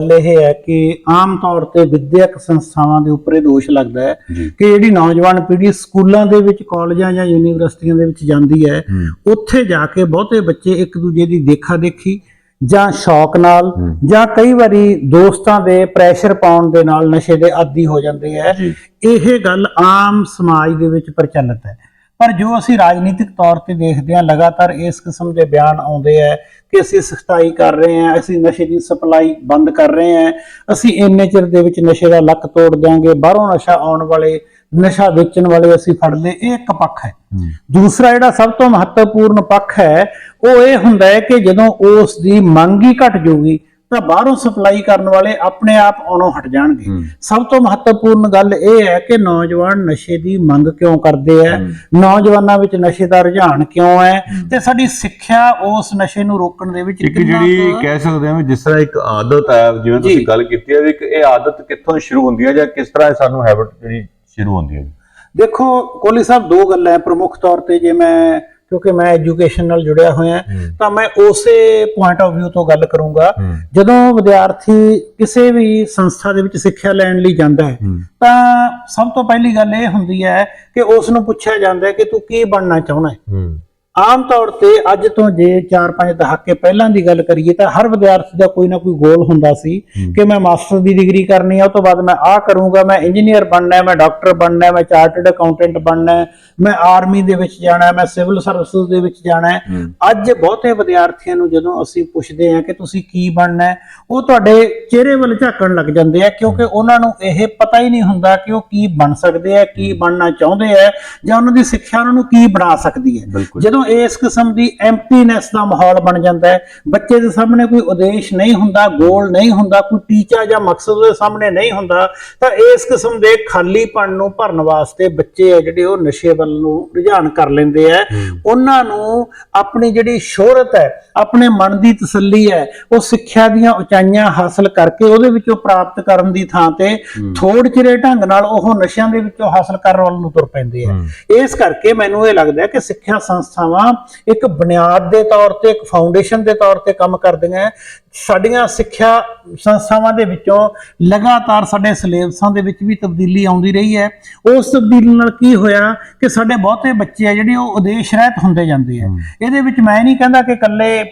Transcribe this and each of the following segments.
ਗੱਲ ਇਹ ਹੈ ਕਿ ਆਮ ਤੌਰ ਤੇ ਵਿਦਿਅਕ ਸੰਸਥਾਵਾਂ ਦੇ ਉੱਪਰ ਇਹ ਦੋਸ਼ ਲੱਗਦਾ ਹੈ ਕਿ ਜਿਹੜੀ ਨੌਜਵਾਨ ਪੀੜ੍ਹੀ ਸਕੂਲਾਂ ਦੇ ਵਿੱਚ ਕਾਲਜਾਂ ਜਾਂ ਯੂਨੀਵਰਸਿਟੀਆਂ ਦੇ ਵਿੱਚ ਜਾਂਦੀ ਹੈ ਉੱਥੇ ਜਾ ਕੇ ਬਹੁਤੇ ਬੱਚੇ ਇੱਕ ਦੂਜੇ ਦੀ ਦੇਖਾ ਦੇਖੀ ਜਾਂ ਸ਼ੌਕ ਨਾਲ। ਜਾਂ ਕਈ ਵਾਰੀ ਦੋਸਤਾਂ ਦੇ ਪ੍ਰੈਸ਼ਰ ਪਾਉਣ ਦੇ ਨਾਲ ਨਸ਼ੇ ਦੇ ਆਦੀ ਹੋ ਜਾਂਦੇ ਹੈ। ਇਹ ਗੱਲ ਆਮ ਸਮਾਜ ਦੇ ਵਿੱਚ ਪ੍ਰਚਲਿਤ ਹੈ। ਪਰ ਜੋ ਅਸੀਂ ਰਾਜਨੀਤਿਕ ਤੌਰ ਤੇ ਦੇਖਦੇ ਹਾਂ ਲਗਾਤਾਰ ਇਸ ਕਿਸਮ ਦੇ ਬਿਆਨ ਆਉਂਦੇ ਹੈ ਕਿ ਅਸੀਂ ਸਖਤਾਈ ਕਰ ਰਹੇ ਹਾਂ ਅਸੀਂ ਨਸ਼ੇ ਦੀ ਸਪਲਾਈ ਬੰਦ ਕਰ ਰਹੇ ਹਾਂ ਅਸੀਂ ਇੰਨੇ ਚਿਰ ਦੇ ਵਿੱਚ ਨਸ਼ੇ ਦਾ ਲੱਕ ਤੋੜ ਦਿਆਂਗੇ ਬਾਹਰੋਂ ਨਸ਼ਾ ਆਉਣ ਵਾਲੇ ਨਸ਼ਾ ਵੇਚਣ ਵਾਲੇ ਅਸੀਂ ਫੜ ਲਏ ਇਹ ਇੱਕ ਪੱਖ ਹੈ। ਦੂਸਰਾ ਜਿਹੜਾ ਸਭ ਤੋਂ ਮਹੱਤਵਪੂਰਨ ਪੱਖ ਹੈ ਉਹ ਇਹ ਹੁੰਦਾ ਹੈ ਕਿ ਜਦੋਂ ਉਸ ਦੀ ਮੰਗ ਹੀ ਘਟ ਜਾਊਗੀ ਤਾਂ ਬਾਹਰੋਂ ਸਪਲਾਈ ਕਰਨ ਵਾਲੇ ਆਪਣੇ ਆਪ ਆਉਣੋਂ ਹਟ ਜਾਣਗੇ। ਸਭ ਤੋਂ ਮਹੱਤਵਪੂਰਨ ਗੱਲ ਇਹ ਹੈ ਕਿ ਨੌਜਵਾਨ ਨਸ਼ੇ ਦੀ ਮੰਗ ਕਿਉਂ ਕਰਦੇ ਹੈ। ਨੌਜਵਾਨਾਂ ਵਿੱਚ ਨਸ਼ੇ ਦਾ ਰੁਝਾਨ ਕਿਉਂ ਹੈ? ਤੇ ਸਾਡੀ ਸਿੱਖਿਆ ਉਸ ਨਸ਼ੇ ਨੂੰ ਰੋਕਣ ਦੇ ਵਿੱਚ ਕਿੰਨਾ ਜਿਹੜੀ ਕਹਿ ਸਕਦੇ ਹਾਂ ਜਿਸ ਤਰ੍ਹਾਂ ਇੱਕ ਆਦਤ ਹੈ ਜਿਵੇਂ ਤੁਸੀਂ। ਗੱਲ ਕੀਤੀ ਹੈ ਵੀ ਇਹ ਆਦਤ ਕਿੱਥੋਂ ਸ਼ੁਰੂ ਹੁੰਦੀ ਹੈ ਜਾਂ ਕਿਸ ਤਰ੍ਹਾਂ ਸਾਨੂੰ ਹੈਬਿਟ ਜਿਹੜੀ ਸ਼ੁਰੂ ਹੁੰਦੀ ਹੈ ਦੇਖੋ ਕੋਹਲੀ ਸਾਹਿਬ ਦੋ ਗੱਲਾਂ ਪ੍ਰਮੁੱਖ ਤੌਰ ਤੇ ਜੇ ਮੈਂ ਕਿਉਂਕਿ ਮੈਂ ਐਜੂਕੇਸ਼ਨ ਨਾਲ ਜੁੜਿਆ ਹੋਇਆ ਹੂੰ। ਤਾਂ ਮੈਂ ਉਸੇ ਪੁਆਇੰਟ ਆਫ View ਤੋਂ ਗੱਲ ਕਰੂੰਗਾ। ਜਦੋਂ ਵਿਦਿਆਰਥੀ ਕਿਸੇ ਵੀ ਸੰਸਥਾ ਦੇ ਵਿੱਚ ਸਿੱਖਿਆ ਲੈਣ ਲਈ ਜਾਂਦਾ ਹੈ। ਤਾਂ ਸਭ ਤੋਂ ਪਹਿਲੀ ਗੱਲ ਇਹ ਹੁੰਦੀ ਹੈ ਕਿ ਉਸ ਨੂੰ ਪੁੱਛਿਆ ਜਾਂਦਾ ਹੈ ਕਿ ਤੂੰ ਕੀ ਬਣਨਾ ਚਾਹੁੰਦਾ ਹੂੰ ਆਮ ਤੌਰ ਤੇ ਅੱਜ ਤੋਂ ਜੇ 4-5 ਦਹਾਕੇ ਪਹਿਲਾਂ ਦੀ ਗੱਲ ਕਰੀਏ ਤਾਂ ਹਰ ਵਿਦਿਆਰਥੀ ਦਾ ਕੋਈ ਨਾ ਕੋਈ ਗੋਲ ਹੁੰਦਾ ਸੀ ਕਿ ਮੈਂ ਮਾਸਟਰ ਦੀ ਡਿਗਰੀ ਕਰਨੀ ਹੈ ਉਹ ਤੋਂ ਬਾਅਦ ਮੈਂ ਆਹ ਕਰੂੰਗਾ ਮੈਂ ਇੰਜੀਨੀਅਰ ਬਣਨਾ ਹੈ ਮੈਂ ਡਾਕਟਰ ਬਣਨਾ ਹੈ ਮੈਂ ਚਾਰਟਰਡ ਅਕਾਊਂਟੈਂਟ ਬਣਨਾ ਹੈ ਮੈਂ ਆਰਮੀ ਦੇ ਵਿੱਚ ਜਾਣਾ ਹੈ ਮੈਂ ਸਿਵਲ ਸਰਵਿਸਿਜ਼ ਦੇ ਵਿੱਚ ਜਾਣਾ ਹੈ। ਅੱਜ ਬਹੁਤੇ ਵਿਦਿਆਰਥੀਆਂ ਨੂੰ ਜਦੋਂ ਅਸੀਂ ਪੁੱਛਦੇ ਹਾਂ ਕਿ ਤੁਸੀਂ ਕੀ ਬਣਨਾ ਹੈ ਉਹ ਤੁਹਾਡੇ ਚਿਹਰੇ ਵੱਲ ਝਾਕਣ ਲੱਗ ਜਾਂਦੇ ਆ ਕਿਉਂਕਿ ਉਹਨਾਂ ਨੂੰ ਇਹ ਪਤਾ ਹੀ ਨਹੀਂ ਹੁੰਦਾ ਕਿ ਉਹ ਕੀ ਬਣ ਸਕਦੇ ਆ ਕੀ ਬਣਨਾ ਚਾਹੁੰਦੇ ਆ ਜਾਂ ਉਹਨਾਂ ਦੀ ਸਿੱਖਿਆ ਉਹਨਾਂ ਨੂੰ ਕੀ ਬਣਾ ਸਕਦੀ ਹੈ ਬਿਲਕੁਲ। ਜਦੋਂ ਇਸ ਕਿਸਮ ਦੀ ਐਮਪੀਨੈਸ ਦਾ ਮਾਹੌਲ ਬਣ ਜਾਂਦਾ ਹੈ ਬੱਚੇ ਦੇ ਸਾਹਮਣੇ ਕੋਈ ਉਦੇਸ਼ ਨਹੀਂ ਹੁੰਦਾ ਗੋਲ ਨਹੀਂ ਹੁੰਦਾ ਕੋਈ ਟੀਚਾ ਜਾਂ ਮਕਸਦ ਉਹਦੇ ਸਾਹਮਣੇ ਨਹੀਂ ਹੁੰਦਾ ਤਾਂ ਇਸ ਕਿਸਮ ਦੇ ਖਾਲੀਪਣ ਨੂੰ ਭਰਨ ਵਾਸਤੇ ਬੱਚੇ ਆ ਜਿਹੜੇ ਉਹ ਨਸ਼ੇ ਵੱਲ ਨੂੰ ਰੁਝਾਨ ਕਰ ਲੈਂਦੇ ਆ। ਉਹਨਾਂ ਨੂੰ ਆਪਣੀ ਜਿਹੜੀ ਸ਼ੋਹਰਤ ਹੈ ਆਪਣੇ ਮਨ ਦੀ ਤਸੱਲੀ ਹੈ ਉਹ ਸਿੱਖਿਆ ਦੀਆਂ ਉਚਾਈਆਂ ਹਾਸਲ ਕਰਕੇ ਉਹਦੇ ਵਿੱਚੋਂ ਪ੍ਰਾਪਤ ਕਰਨ ਦੀ ਥਾਂ ਤੇ ਥੋੜ ਚਿਰੇ ਢੰਗ ਨਾਲ ਉਹ ਨਸ਼ਿਆਂ ਦੇ ਵਿੱਚੋਂ ਹਾਸਲ ਕਰਨ ਵੱਲ ਨੂੰ ਤੁਰ ਪੈਂਦੇ ਆ। ਇਸ ਕਰਕੇ ਮੈਨੂੰ ਇਹ ਲੱਗਦਾ ਹੈ ਕਿ ਸਿੱਖਿਆ ਸੰਸਥਾਵਾਂ ਇੱਕ ਬੁਨਿਆਦ ਦੇ ਤੌਰ ਤੇ ਇੱਕ ਫਾਊਂਡੇਸ਼ਨ ਦੇ ਤੌਰ ਤੇ ਕੰਮ ਕਰਦੀਆਂ। ਸਾਡੀਆਂ ਸਿੱਖਿਆ ਸੰਸਥਾਵਾਂ ਦੇ ਵਿੱਚੋਂ ਲਗਾਤਾਰ ਸਾਡੇ ਸਿਲੇਬਸਾਂ ਦੇ ਵਿੱਚ ਵੀ ਤਬਦੀਲੀ ਆਉਂਦੀ ਰਹੀ ਹੈ। ਉਸ ਤਬਦੀਲੀ ਨਾਲ ਕੀ ਹੋਇਆ ਕਿ ਸਾਡੇ ਬਹੁਤੇ ਬੱਚੇ ਆ ਜਿਹੜੇ ਉਹ ਉਦੇਸ਼ ਰਹਿਤ ਹੁੰਦੇ ਜਾਂਦੇ ਆ। ਇਹਦੇ ਵਿੱਚ ਮੈਂ ਨਹੀਂ ਕਹਿੰਦਾ ਕਿ ਇਕੱਲੇ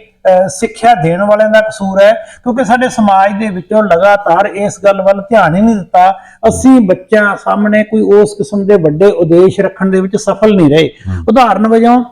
ਸਿੱਖਿਆ ਦੇਣ ਵਾਲਿਆਂ ਦਾ ਕਸੂਰ ਹੈ ਕਿਉਂਕਿ ਸਾਡੇ ਸਮਾਜ ਦੇ ਵਿੱਚੋਂ ਲਗਾਤਾਰ ਇਸ ਗੱਲ ਵੱਲ ਧਿਆਨ ਹੀ ਨਹੀਂ ਦਿੱਤਾ। ਅਸੀਂ ਬੱਚਿਆਂ ਸਾਹਮਣੇ ਕੋਈ ਉਸ ਕਿਸਮ ਦੇ ਵੱਡੇ ਉਦੇਸ਼ ਰੱਖਣ ਦੇ ਵਿੱਚ ਸਫਲ ਨਹੀਂ ਰਹੇ। ਉਦਾਹਰਨ ਵਜੋਂ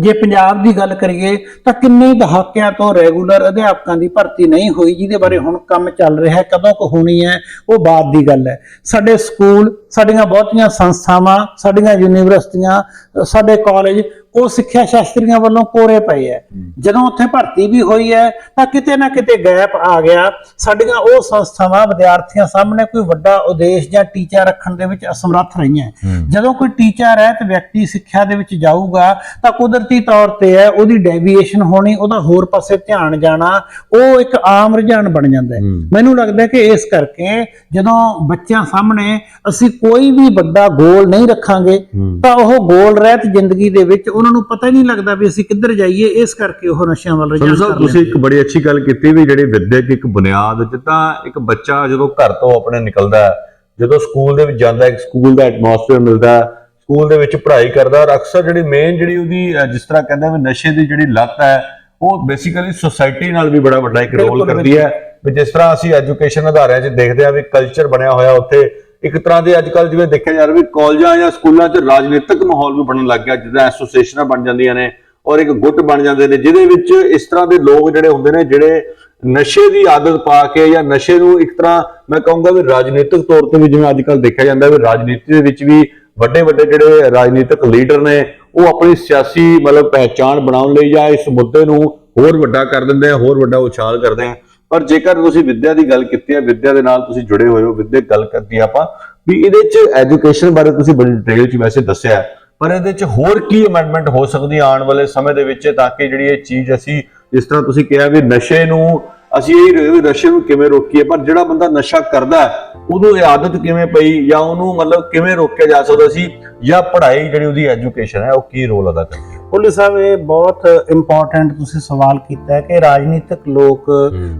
ਜੇ ਪੰਜਾਬ ਦੀ ਗੱਲ ਕਰੀਏ ਤਾਂ ਕਿੰਨੇ ਦਹਾਕਿਆਂ ਤੋਂ ਰੈਗੂਲਰ ਅਧਿਆਪਕਾਂ ਦੀ ਭਰਤੀ ਨਹੀਂ ਹੋਈ, ਜਿਹਦੇ ਬਾਰੇ ਹੁਣ ਕੰਮ ਚੱਲ ਰਿਹਾ ਹੈ ਕਦੋਂ ਕੁ ਹੋਣੀ ਹੈ, ਉਹ ਬਾਅਦ ਦੀ ਗੱਲ ਹੈ। ਸਾਡੇ ਸਕੂਲ, ਸਾਡੀਆਂ ਬਹੁਤੀਆਂ ਸੰਸਥਾਵਾਂ, ਸਾਡੀਆਂ ਯੂਨੀਵਰਸਿਟੀਆਂ, ਸਾਡੇ ਕਾਲਜ ਉਹ ਸਿੱਖਿਆ ਸ਼ਾਸਤਰੀਆਂ ਵੱਲੋਂ ਕੋਰੇ ਪਏ ਹੈ। ਜਦੋਂ ਉੱਥੇ ਭਰਤੀ ਵੀ ਹੋਈ ਹੈ ਤਾਂ ਕਿਤੇ ਨਾ ਕਿਤੇ ਗੈਪ ਆ ਗਿਆ। ਸਾਡੀਆਂ ਉਹ ਸੰਸਥਾਵਾਂ ਵਿਦਿਆਰਥੀਆਂ ਸਾਹਮਣੇ ਕੋਈ ਵੱਡਾ ਉਦੇਸ਼ ਜਾਂ ਟੀਚਾ ਰੱਖਣ ਦੇ ਵਿੱਚ ਅਸਮਰੱਥ ਰਹੀਆਂ ਜਦੋਂ ਕੋਈ ਟੀਚਰ ਹੈ ਤੇ ਵਿਅਕਤੀ ਸਿੱਖਿਆ ਦੇ ਵਿੱਚ ਜਾਊਗਾ ਤਾਂ ਕੁਦਰਤੀ ਤੌਰ ਤੇ ਹੈ ਉਹਦੀ ਡੈਵੀਏਸ਼ਨ ਹੋਣੀ ਉਹਦਾ ਹੋਰ ਪਾਸੇ ਧਿਆਨ ਜਾਣਾ ਉਹ ਇੱਕ ਆਮ ਰੁਝਾਨ ਬਣ ਜਾਂਦਾ ਮੈਨੂੰ ਲੱਗਦਾ ਕਿ ਇਸ ਕਰਕੇ ਜਦੋਂ ਬੱਚਿਆਂ ਸਾਹਮਣੇ ਅਸੀਂ ਕੋਈ ਵੀ ਵੱਡਾ ਗੋਲ ਨਹੀਂ ਰੱਖਾਂਗੇ ਤਾਂ ਉਹ ਗੋਲ ਰਹਿਤ ਜ਼ਿੰਦਗੀ ਦੇ ਵਿੱਚ ਉਹਨਾਂ ਨੂੰ ਪਤਾ ਹੀ ਨਹੀਂ ਲੱਗਦਾ ਵੀ ਅਸੀਂ ਕਿੱਧਰ ਜਾਈਏ ਇਸ ਕਰਕੇ ਉਹ ਨਸ਼ਿਆਂ ਵੱਲ ਰੁਝਾਨ ਸਾਹਿਬ ਤੁਸੀਂ ਇੱਕ ਬੜੀ ਅੱਛੀ ਗੱਲ ਕੀਤੀ ਵੀ ਜਿਹੜੀ ਵਿਦਿਅਕ ਇੱਕ ਬੁਨਿਆਦ ਜਿੱਦਾਂ ਇੱਕ ਬੱਚਾ ਜਦੋਂ ਘਰ ਤੋਂ ਆਪਣੇ ਨਿਕਲਦਾ ਹੈ ਜਦੋਂ ਸਕੂਲ ਦੇ ਵਿੱਚ ਜਾਂਦਾ ਇੱਕ ਸਕੂਲ ਦਾ ਐਟਮੋਸਫੇਅਰ ਮਿਲਦਾ ਸਕੂਲ ਦੇ ਵਿੱਚ ਪੜ੍ਹਾਈ ਕਰਦਾ ਔਰ ਅਕਸਰ ਜਿਹੜੀ ਮੇਨ ਜਿਹੜੀ ਉਹਦੀ ਜਿਸ ਤਰ੍ਹਾਂ ਕਹਿੰਦੇ ਵੀ ਨਸ਼ੇ ਦੀ ਜਿਹੜੀ ਲੱਤ ਹੈ ਉਹ ਬੇਸਿਕਲੀ ਸੁਸਾਇਟੀ ਨਾਲ ਵੀ ਬੜਾ ਵੱਡਾ ਇੱਕ ਰੋਲ ਕਰਦੀ ਹੈ ਵੀ ਜਿਸ ਤਰ੍ਹਾਂ ਅਸੀਂ ਐਜੂਕੇਸ਼ਨ ਅਧਾਰਿਆਂ 'ਚ ਦੇਖਦੇ ਆ ਵੀ ਕਲਚਰ ਬਣਿਆ ਹੋਇਆ ਉੱਥੇ ਇੱਕ ਤਰ੍ਹਾਂ ਦੇ ਅੱਜ ਕੱਲ ਜਿਵੇਂ ਦੇਖਿਆ ਜਾ ਰਿਹਾ ਵੀ ਕਾਲਜਾਂ ਜਾਂ ਸਕੂਲਾਂ 'ਚ ਰਾਜਨੀਤਿਕ ਮਾਹੌਲ ਵੀ ਬਣਨ ਲੱਗ ਗਿਆ, ਜਿੱਦਾਂ ਐਸੋਸੀਏਸ਼ਨਾਂ ਬਣ ਜਾਂਦੀਆਂ ਨੇ ਔਰ ਇੱਕ ਗੁੱਟ ਬਣ ਜਾਂਦੇ ਨੇ, ਜਿਹਦੇ ਵਿੱਚ ਇਸ ਤਰ੍ਹਾਂ ਦੇ ਲੋਕ ਜਿਹੜੇ ਹੁੰਦੇ ਨੇ, ਜਿਹੜੇ ਨਸ਼ੇ ਦੀ ਆਦਤ ਪਾ ਕੇ ਜਾਂ ਨਸ਼ੇ ਨੂੰ ਇੱਕ ਤਰ੍ਹਾਂ ਮੈਂ ਕਹੂੰਗਾ ਵੀ ਰਾਜਨੀਤਿਕ ਤੌਰ ਤੇ ਵੀ ਜਿਵੇਂ ਅੱਜ ਕੱਲ ਦੇਖਿਆ ਜਾਂਦਾ ਵੀ ਰਾਜਨੀਤੀ ਦੇ ਵਿੱਚ ਵੀ ਵੱਡੇ ਵੱਡੇ ਜਿਹੜੇ ਰਾਜਨੀਤਿਕ ਲੀਡਰ ਨੇ, ਉਹ ਆਪਣੀ ਸਿਆਸੀ ਮਤਲਬ ਪਹਿਚਾਣ ਬਣਾਉਣ ਲਈ ਜਾਂ ਇਸ ਮੁੱਦੇ ਨੂੰ ਹੋਰ ਵੱਡਾ ਕਰ ਦਿੰਦੇ ਆ, ਹੋਰ ਵੱਡਾ ਉਛਾਲ ਕਰਦੇ ਆ। ਪਰ ਜੇਕਰ ਤੁਸੀਂ ਵਿੱਦਿਆ ਦੀ ਗੱਲ ਕੀਤੀ ਹੈ, ਵਿੱਦਿਆ ਦੇ ਨਾਲ ਤੁਸੀਂ ਜੁੜੇ ਹੋਏ ਹੋ ਵਿੱਦਿਅਕ ਗੱਲ ਕਰਦੀ ਆਪਾਂ, ਵੀ ਇਹਦੇ ਚ ਐਜੂਕੇਸ਼ਨ ਬਾਰੇ ਤੁਸੀਂ ਬੜੀ ਡਿਟੇਲ ਚ ਵੈਸੇ ਦੱਸਿਆ ਪਰ ਇਹਦੇ ਚ ਹੋਰ ਕੀ ਅਮੈਂਡਮੈਂਟ ਹੋ ਸਕਦੀ ਹੈ ਆਉਣ ਵਾਲੇ ਸਮੇਂ ਦੇ ਵਿੱਚ, ਤਾਂ ਕਿ ਜਿਹੜੀ ਇਹ ਚੀਜ਼ ਅਸੀਂ ਜਿਸ ਤਰ੍ਹਾਂ ਤੁਸੀਂ ਕਿਹਾ ਵੀ ਨਸ਼ੇ ਨੂੰ, ਅਸੀਂ ਇਹ ਵੀ ਨਸ਼ੇ ਨੂੰ ਕਿਵੇਂ ਰੋਕੀਏ, ਪਰ ਜਿਹੜਾ ਬੰਦਾ ਨਸ਼ਾ ਕਰਦਾ ਉਹਨੂੰ ਇਹ ਆਦਤ ਕਿਵੇਂ ਪਈ ਜਾਂ ਉਹਨੂੰ ਮਤਲਬ ਕਿਵੇਂ ਰੋਕਿਆ ਜਾ ਸਕਦਾ ਸੀ, ਜਾਂ ਪੜ੍ਹਾਈ ਜਿਹੜੀ ਉਹਦੀ ਐਜੂਕੇਸ਼ਨ ਹੈ, ਉਹ ਕੀ ਰੋਲ ਅਦਾ ਕਰਦੀ ਹੈ? ਪੁਲਿਸ ਸਾਹਿਬ ਇਹ ਬਹੁਤ ਇੰਪੋਰਟੈਂਟ ਤੁਸੀਂ ਸਵਾਲ ਕੀਤਾ ਹੈ ਕਿ ਰਾਜਨੀਤਿਕ ਲੋਕ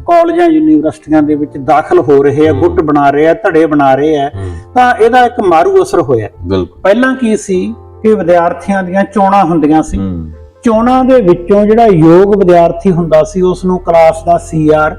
ਕਾਲਜਾਂ ਯੂਨੀਵਰਸਿਟੀਆਂ ਦੇ ਵਿੱਚ ਦਾਖਲ ਹੋ ਰਹੇ ਆ ਗੁੱਟ ਬਣਾ ਰਹੇ ਆ ਧੜੇ ਬਣਾ ਰਹੇ ਆ ਤਾਂ ਇਹਦਾ ਇੱਕ ਮਾਰੂ ਅਸਰ ਹੋਇਆ। ਪਹਿਲਾਂ ਕੀ ਸੀ ਕਿ ਵਿਦਿਆਰਥੀਆਂ ਦੀਆਂ ਚੋਣਾਂ ਹੁੰਦੀਆਂ ਸੀ। ਚੋਣਾਂ ਦੇ ਵਿੱਚੋਂ ਜਿਹੜਾ ਯੋਗ ਵਿਦਿਆਰਥੀ ਹੁੰਦਾ ਸੀ ਉਸ ਨੂੰ ਕਲਾਸ ਦਾ ਸੀਆਰ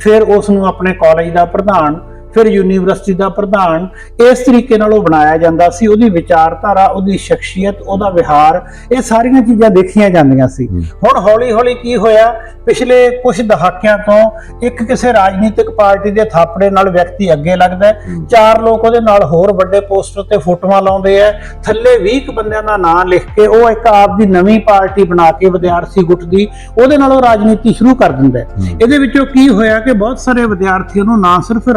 ਫਿਰ ਉਸ ਨੂੰ ਆਪਣੇ ਕਾਲਜ ਦਾ ਪ੍ਰਧਾਨ ਫਿਰ ਯੂਨੀਵਰਸਿਟੀ ਦਾ ਪ੍ਰਧਾਨ ਇਸ ਤਰੀਕੇ ਨਾਲ ਉਹ ਬਣਾਇਆ ਜਾਂਦਾ ਸੀ ਉਹਦੀ ਵਿਚਾਰਧਾਰਾ ਉਹਦੀ ਸ਼ਖਸੀਅਤ ਉਹਦਾ ਵਿਹਾਰ ਇਹ ਸਾਰੀਆਂ ਚੀਜ਼ਾਂ ਦੇਖੀਆਂ ਜਾਂਦੀਆਂ ਸੀ। ਹੁਣ ਹੌਲੀ-ਹੌਲੀ ਕੀ ਹੋਇਆ ਪਿਛਲੇ ਕੁਝ ਦਹਾਕਿਆਂ ਤੋਂ ਇੱਕ ਕਿਸੇ ਰਾਜਨੀਤਿਕ ਪਾਰਟੀ ਦੇ ਥਾਪੜੇ ਨਾਲ ਵਿਅਕਤੀ ਅੱਗੇ ਲੱਗਦਾ ਚਾਰ ਲੋਕ ਉਹਦੇ ਨਾਲ ਹੋਰ ਵੱਡੇ ਪੋਸਟਰ ਤੇ ਫੋਟੋਆਂ ਲਾਉਂਦੇ ਆ। ਥੱਲੇ 20 ਕੁ ਬੰਦਿਆਂ ਦਾ ਨਾਂ ਲਿਖ ਕੇ ਉਹ ਇੱਕ ਆਪ ਦੀ ਨਵੀਂ ਪਾਰਟੀ ਬਣਾ ਕੇ ਵਿਦਿਆਰਥੀ ਗੁੱਟ ਦੀ ਉਹਦੇ ਨਾਲ ਉਹ ਰਾਜਨੀਤੀ ਸ਼ੁਰੂ ਕਰ ਦਿੰਦਾ ਇਹਦੇ ਵਿੱਚੋਂ ਕੀ ਹੋਇਆ ਕਿ ਬਹੁਤ ਸਾਰੇ ਵਿਦਿਆਰਥੀਆਂ ਨੂੰ ਨਾ ਸਿਰਫ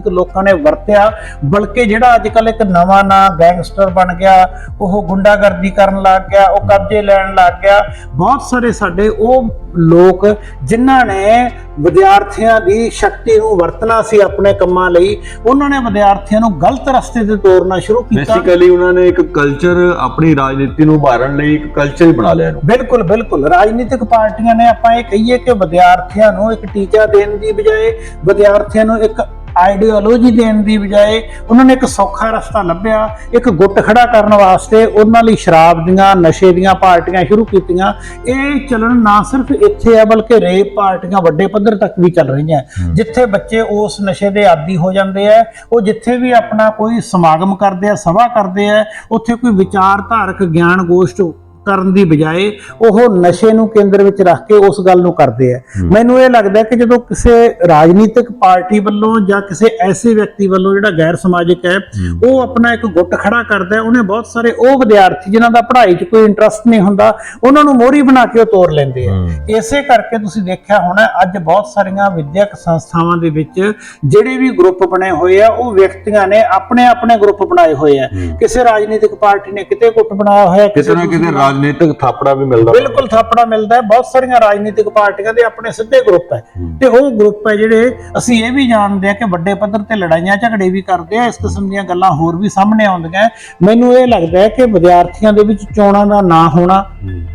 ਰਾਜਨੀਤਿਕ ਲੋਕਾਂ ਨੇ ਵਰਤਿਆ ਬਲਕਿ ਜਿਹੜਾ ਅੱਜ ਕੱਲ ਇੱਕ ਨਵਾਂ ਨਾਂ ਗੈਂਗਸਟਰ ਬਣ ਗਿਆ ਉਹ ਗੁੰਡਾਗਰਦੀ ਕਰਨ ਲੱਗ ਗਿਆ ਉਹ ਕਬਜ਼ੇ ਲੈਣ ਲੱਗ ਗਿਆ ਬਹੁਤ ਸਾਰੇ ਸਾਡੇ ਉਹ ਲੋਕ ਜਿਨ੍ਹਾਂ ਨੇ ਵਿਦਿਆਰਥੀਆਂ ਦੀ ਸ਼ਕਤੀ ਨੂੰ ਵਰਤਣਾ ਸੀ ਆਪਣੇ ਕੰਮਾਂ ਲਈ ਉਹਨਾਂ ਨੇ ਵਿਦਿਆਰਥੀਆਂ ਨੂੰ ਗਲਤ ਰਸਤੇ ਤੇ ਤੋਰਨਾ ਸ਼ੁਰੂ ਕੀਤਾ। ਬੇਸਿਕਲੀ ਉਹਨਾਂ ਨੇ ਇੱਕ ਕਲਚਰ ਆਪਣੀ ਰਾਜਨੀਤੀ ਨੂੰ ਉਭਾਰਨ ਲਈ ਇੱਕ ਕਲਚਰ ਹੀ ਬਣਾ ਲਿਆ ਇਹਨੂੰ। ਬਿਲਕੁਲ ਬਿਲਕੁਲ। ਰਾਜਨੀਤਿਕ ਪਾਰਟੀਆਂ ਨੇ ਆਪਾਂ ਇਹ ਕਹੀਏ ਕਿ ਵਿਦਿਆਰਥੀਆਂ ਨੂੰ ਇੱਕ ਟੀਚਾ ਦੇਣ ਦੀ ਬਜਾਏ ਵਿਦਿਆਰਥੀਆਂ ਨੂੰ ਇੱਕ ਆਈਡੀਓਲੋਜੀ ਦੇਣ ਦੀ ਬਜਾਏ ਉਹਨਾਂ ਨੇ ਇੱਕ ਸੌਖਾ ਰਸਤਾ ਲੱਭਿਆ ਇੱਕ ਗੁੱਟ ਖੜਾ ਕਰਨ ਵਾਸਤੇ ਉਹਨਾਂ ਲਈ ਸ਼ਰਾਬ ਦੀਆਂ ਨਸ਼ੇ ਦੀਆਂ ਪਾਰਟੀਆਂ ਸ਼ੁਰੂ ਕੀਤੀਆਂ। ਇਹ ਚੱਲਣ ਨਾ ਸਿਰਫ ਇੱਥੇ ਆ ਬਲਕਿ ਰੇਪ ਪਾਰਟੀਆਂ ਵੱਡੇ ਪੱਧਰ ਤੱਕ ਵੀ ਚੱਲ ਰਹੀਆਂ। ਜਿੱਥੇ ਬੱਚੇ ਉਸ ਨਸ਼ੇ ਦੇ ਆਦੀ ਹੋ ਜਾਂਦੇ ਆ ਉਹ ਜਿੱਥੇ ਵੀ ਆਪਣਾ ਕੋਈ ਸਮਾਗਮ ਕਰਦੇ ਆ ਸਭਾ ਕਰਦੇ ਆ ਉੱਥੇ ਕੋਈ ਵਿਚਾਰਧਾਰਕ ਗਿਆਨ ਗੋਸ਼ਟ ਕਰਨ ਦੀ ਬਜਾਏ ਉਹ ਨਸ਼ੇ ਨੂੰ ਕੇਂਦਰ ਵਿੱਚ ਰੱਖ ਕੇ ਉਸ ਗੱਲ ਨੂੰ ਕਰਦੇ ਆ। ਮੈਨੂੰ ਇਹ ਲੱਗਦਾ ਕਿ ਜਦੋਂ ਕਿਸੇ ਰਾਜਨੀਤਿਕ ਪਾਰਟੀ ਵੱਲੋਂ ਜਾਂ ਕਿਸੇ ਐਸੇ ਵਿਅਕਤੀ ਵੱਲੋਂ ਜਿਹੜਾ ਗੈਰ ਸਮਾਜਿਕ ਹੈ ਉਹ ਆਪਣਾ ਇੱਕ ਗੁੱਟ ਖੜਾ ਕਰਦਾ ਹੈ ਉਹਨੇ ਬਹੁਤ ਸਾਰੇ ਉਹ ਵਿਦਿਆਰਥੀ ਜਿਨ੍ਹਾਂ ਦਾ ਪੜ੍ਹਾਈ 'ਚ ਕੋਈ ਇੰਟਰਸਟ ਨਹੀਂ ਹੁੰਦਾ ਉਹਨਾਂ ਨੂੰ ਮੋਹਰੀ ਬਣਾ ਕੇ ਉਹ ਤੋੜ ਲੈਂਦੇ ਆ। ਇਸੇ ਕਰਕੇ ਤੁਸੀਂ ਦੇਖਿਆ ਹੋਣਾ ਅੱਜ ਬਹੁਤ ਸਾਰੀਆਂ ਵਿਦਿਅਕ ਸੰਸਥਾਵਾਂ ਦੇ ਵਿੱਚ ਜਿਹੜੇ ਵੀ ਗਰੁੱਪ ਬਣੇ ਹੋਏ ਆ ਉਹ ਵਿਅਕਤੀਆਂ ਨੇ ਆਪਣੇ ਆਪਣੇ ਗਰੁੱਪ ਬਣਾਏ ਹੋਏ ਆ। ਕਿਸੇ ਰਾਜਨੀਤਿਕ ਪਾਰਟੀ ਨੇ ਕਿਤੇ ਗੁੱਟ ਬਣਾਇਆ ਹੋਇਆ ਕਿਸੇ ਨਾ ਕਿਸੇ ਰਾਜਨੀਤਿਕ ਥਾਪੜਾ ਵੀ ਮਿਲਦਾ। ਬਿਲਕੁਲ ਥਾਪੜਾ ਮਿਲਦਾ ਹੈ। ਬਹੁਤ ਸਾਰੀਆਂ ਰਾਜਨੀਤਿਕ ਪਾਰਟੀਆਂ ਦੇ ਆਪਣੇ ਸਿੱਧੇ ਗਰੁੱਪ ਹੈ। ਤੇ ਉਹ ਗਰੁੱਪ ਹੈ ਜਿਹੜੇ ਅਸੀਂ ਇਹ ਵੀ ਜਾਣਦੇ ਆ ਕਿ ਵੱਡੇ ਪੱਧਰ ਤੇ ਲੜਾਈਆਂ ਝਗੜੇ ਵੀ ਕਰਦੇ ਆ। ਇਸ ਕਿਸਮ ਦੀਆਂ ਗੱਲਾਂ ਹੋਰ ਵੀ ਸਾਹਮਣੇ ਆਉਂਦੀਆਂ ਮੈਨੂੰ ਇਹ ਲੱਗਦਾ ਹੈ ਕਿ ਵਿਦਿਆਰਥੀਆਂ ਦੇ ਵਿੱਚ ਚੋਣਾਂ ਦਾ ਨਾ ਹੋਣਾ